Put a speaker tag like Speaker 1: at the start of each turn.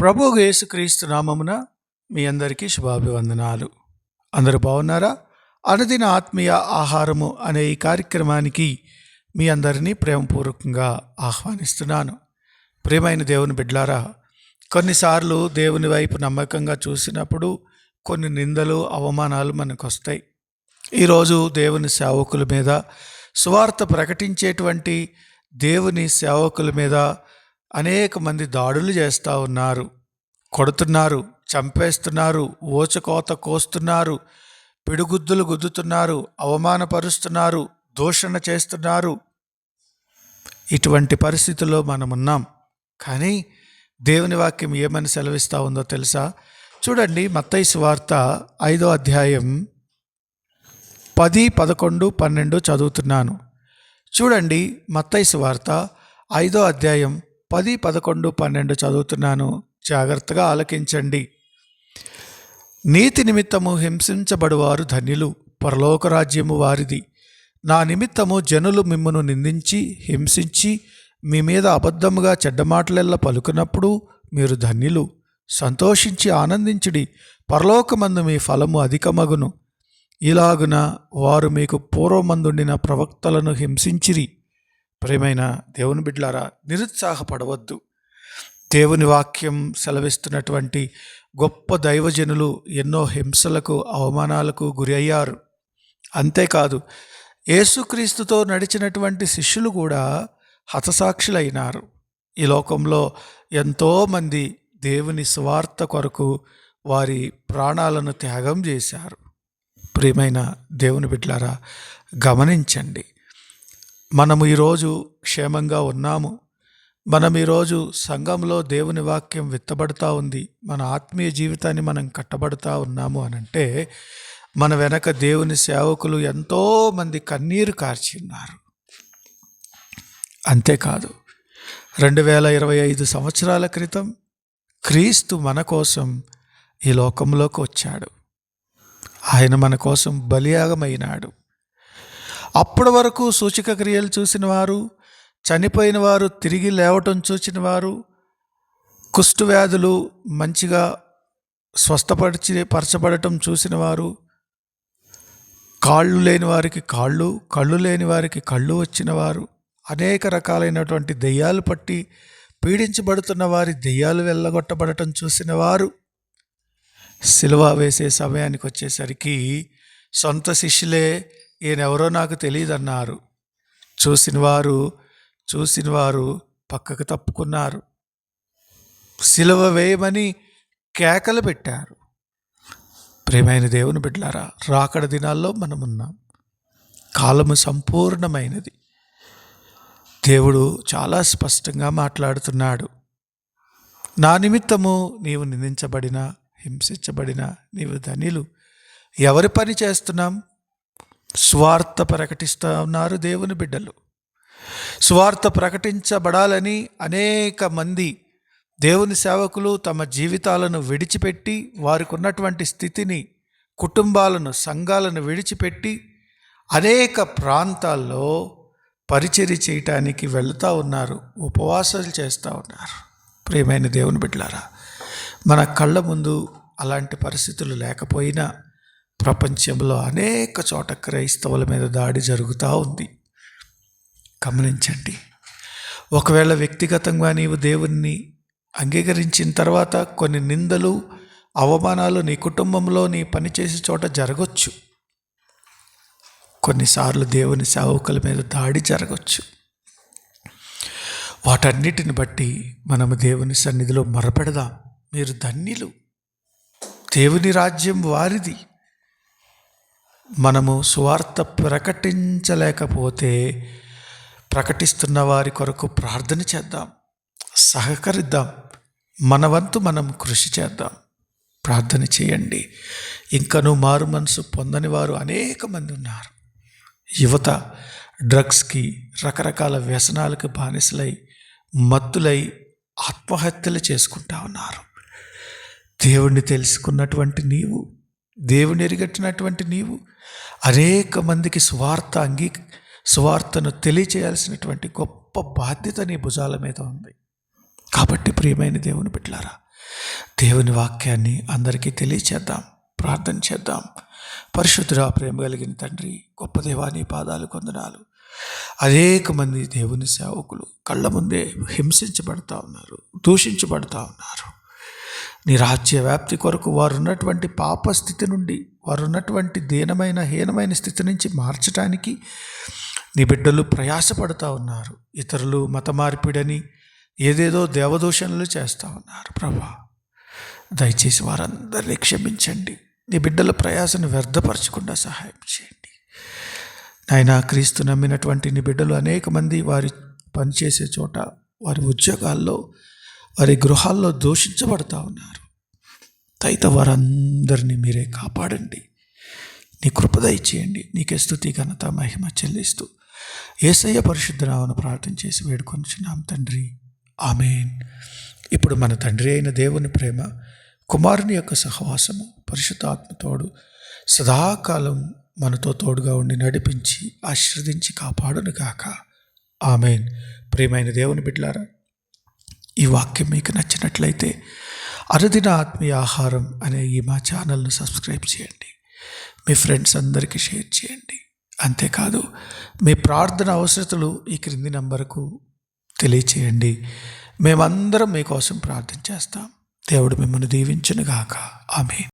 Speaker 1: ప్రభు యేసుక్రీస్తు నామమున మీ అందరికీ శుభాభివందనాలు. అందరూ బాగున్నారా? అనుదిన ఆత్మీయ ఆహారము అనే ఈ కార్యక్రమానికి మీ అందరినీ ప్రేమపూర్వకంగా ఆహ్వానిస్తున్నాను. ప్రేమైన దేవుని బిడ్లారా కొన్నిసార్లు దేవుని వైపు నమ్మకంగా చూసినప్పుడు కొన్ని నిందలు అవమానాలు మనకు వస్తాయి ఈరోజు దేవుని సేవకుల మీద సువార్త ప్రకటించేటువంటి దేవుని సేవకుల మీద అనేక మంది దాడులు చేస్తూ ఉన్నారు. కొడుతున్నారు చంపేస్తున్నారు ఓచకోత కోస్తున్నారు పిడుగుద్దులు గుద్దుతున్నారు అవమానపరుస్తున్నారు దూషణ చేస్తున్నారు. ఇటువంటి పరిస్థితుల్లో మనం ఉన్నాం కానీ దేవుని వాక్యం ఏమని సెలవిస్తూ ఉందో తెలుసా? చూడండి మత్తైసు వార్త ఐదో అధ్యాయం పది పదకొండు పన్నెండు చదువుతున్నాను. చూడండి మత్తైసు వార్త ఐదో అధ్యాయం పది పదకొండు పన్నెండు చదువుతున్నాను. జాగ్రత్తగా ఆలకించండి. నీతి నిమిత్తము హింసించబడువారు ధన్యులు. పరలోక రాజ్యము వారిది. నా నిమిత్తము జనులు మిమ్మను నిందించి హింసించి మీ మీద అబద్ధముగా చెడ్డమాటలెల్లా పలుకున్నప్పుడు మీరు ధన్యులు. సంతోషించి ఆనందించుడి. పరలోకమందు మీ ఫలము అధికమగును. ఇలాగున వారు మీకు పూర్వమందుండిన ప్రవక్తలను హింసించిరి. ప్రేమైన దేవుని బిడ్లారా నిరుత్సాహపడవద్దు. దేవుని వాక్యం సెలవిస్తున్నటువంటి గొప్ప దైవజనులు ఎన్నో హింసలకు అవమానాలకు గురి అయ్యారు. అంతేకాదు యేసుక్రీస్తుతో నడిచినటువంటి శిష్యులు కూడా హతసాక్షులైనారు. ఈ లోకంలో ఎంతోమంది దేవుని స్వార్థ కొరకు వారి ప్రాణాలను త్యాగం చేశారు. ప్రియమైన దేవుని బిడ్లారా గమనించండి. మనము ఈరోజు క్షేమంగా ఉన్నాము. మనం ఈరోజు సంఘంలో దేవుని వాక్యం విత్తబడుతూ ఉంది. మన ఆత్మీయ జీవితాన్ని మనం కట్టబడుతూ ఉన్నాము అని అంటే మన వెనక దేవుని సేవకులు ఎంతోమంది కన్నీరు కార్చిన్నారు అంతేకాదు రెండు వేల ఇరవై ఐదు సంవత్సరాల క్రితం క్రీస్తు మన కోసం ఈ లోకంలోకి వచ్చాడు. ఆయన మన కోసం బలియాగమైనాడు. అప్పటి వరకు సూచిక క్రియలు చూసిన వారు చనిపోయిన వారు తిరిగి లేవటం చూసిన వారు కుష్టు వ్యాధులు మంచిగా స్వస్థపరిచి పరచబడటం చూసిన వారు కాళ్ళు లేని వారికి కాళ్ళు కళ్ళు లేని వారికి కళ్ళు వచ్చిన వారు అనేక రకాలైనటువంటి దెయ్యాలు పట్టి పీడించబడుతున్న వారి దెయ్యాలు వెళ్ళగొట్టబడటం చూసిన వారు. సిలువ వేసే సమయానికి వచ్చేసరికి సొంత శిష్యులే ఈయనెవరో నాకు తెలియదన్నారు చూసినవారు చూసినవారు పక్కకు తప్పుకున్నారు. సిలువ వేయమని కేకలు పెట్టారు. ప్రేమైన దేవుని బిడ్డలారా రాకడ దినాల్లో మనం ఉన్నాం కాలము సంపూర్ణమైనది. దేవుడు చాలా స్పష్టంగా మాట్లాడుతున్నాడు. నా నిమిత్తము నీవు నిందించబడిన హింసించబడిన నీవు ధనిలు. ఎవరి పని చేస్తున్నాం? స్వార్థ ప్రకటిస్తూ ఉన్నారు దేవుని బిడ్డలు. స్వార్థ ప్రకటించబడాలని అనేక మంది దేవుని సేవకులు తమ జీవితాలను విడిచిపెట్టి వారికి ఉన్నటువంటి స్థితిని కుటుంబాలను సంఘాలను విడిచిపెట్టి అనేక ప్రాంతాల్లో పరిచర్య చేయటానికి వెళుతూ ఉన్నారు ఉపవాసాలు చేస్తూ ఉన్నారు. ప్రియమైన దేవుని బిడ్డలారా మన కళ్ళ ముందు అలాంటి పరిస్థితులు లేకపోయినా ప్రపంచంలో అనేక చోట క్రైస్తవుల మీద దాడి జరుగుతూ ఉంది. గమనించండి. ఒకవేళ వ్యక్తిగతంగా నీవు దేవుణ్ణి అంగీకరించిన తర్వాత కొన్ని నిందలు అవమానాలు నీ కుటుంబంలో నీ పనిచేసే చోట జరగచ్చు. కొన్నిసార్లు దేవుని సేవకుల మీద దాడి జరగచ్చు. వాటన్నిటిని బట్టి మనము దేవుని సన్నిధిలో మొరపెడదాం. మీరు ధన్యులు. దేవుని రాజ్యం వారిది. మనము సువార్త ప్రకటించలేకపోతే ప్రకటిస్తున్న వారి కొరకు ప్రార్థన చేద్దాం సహకరిద్దాం మన వంతు మనం కృషి చేద్దాం. ప్రార్థన చేయండి. ఇంకనూ మారు మనసు పొందని వారు అనేక మంది ఉన్నారు. యువత డ్రగ్స్కి రకరకాల వ్యసనాలకు బానిసలై మత్తులై ఆత్మహత్యలు చేసుకుంటా ఉన్నారు. దేవుణ్ణి తెలుసుకున్నటువంటి నీవు దేవుని ఎరిగట్టినటువంటి నీవు అనేక మందికి స్వార్థ అంగీ స్వార్థను తెలియచేయాల్సినటువంటి గొప్ప బాధ్యత నీ భుజాల మీద ఉంది. కాబట్టి ప్రియమైన దేవుని బిడ్డలారా దేవుని వాక్యాన్ని అందరికీ తెలియచేద్దాం ప్రార్థన చేద్దాం. పరిశుద్ధుడా ప్రేమ కలిగిన తండ్రి గొప్ప దేవాని పాదాలు కొందనాలు అనేక మంది దేవుని సేవకులు కళ్ళ ముందే హింసించబడతా ఉన్నారు దూషించబడతా ఉన్నారు. నీ రాజ్య వ్యాప్తి కొరకు వారు ఉన్నటువంటి పాప స్థితి నుండి వారు ఉన్నటువంటి దీనమైన హీనమైన స్థితి నుంచి మార్చడానికి నీ బిడ్డలు ప్రయాసపడుతూ ఉన్నారు. ఇతరులు మత మార్పిడని ఏదేదో దేవదూషణలు చేస్తూ ఉన్నారు ప్రభా. దయచేసి వారందరినీ క్షమించండి. నీ బిడ్డల ప్రయాసను వ్యర్థపరచకుండా సహాయం చేయండి. నాయన క్రీస్తు నమ్మినటువంటి నీ బిడ్డలు అనేక మంది వారి పనిచేసే చోట వారి ఉద్యోగాల్లో వారి గృహాల్లో దూషించబడతా ఉన్నారు. తైత వారందరినీ మీరే కాపాడండి. నీ కృపదయ చేయండి నీకే స్థుతి ఘనత మహిమ చెల్లిస్తూ ఏసయ్య పరిశుద్ధరావును ప్రార్థన చేసి వేడుకొనిచున్నాం తండ్రి. ఆమెన్. ఇప్పుడు మన తండ్రి అయిన దేవుని ప్రేమ కుమారుని యొక్క సహవాసము పరిశుద్ధాత్మతోడు సదాకాలం మనతో తోడుగా ఉండి నడిపించి ఆశీర్వదించి కాపాడును గాక ఆమెన్. ప్రియమైన దేవుని బిడ్డలారా ఈ వాక్యం మీకు నచ్చినట్లయితే అరుదిన ఆత్మీయ ఆహారం అనే ఈ మా ఛానల్ను సబ్స్క్రైబ్ చేయండి. మీ ఫ్రెండ్స్ అందరికీ షేర్ చేయండి. అంతేకాదు మీ ప్రార్థన అవసరతలు ఈ క్రింది నంబర్కు తెలియచేయండి. మేమందరం మీకోసం ప్రార్థన చేస్తాం. దేవుడు మిమ్మల్ని దీవించునుగాక. ఆమె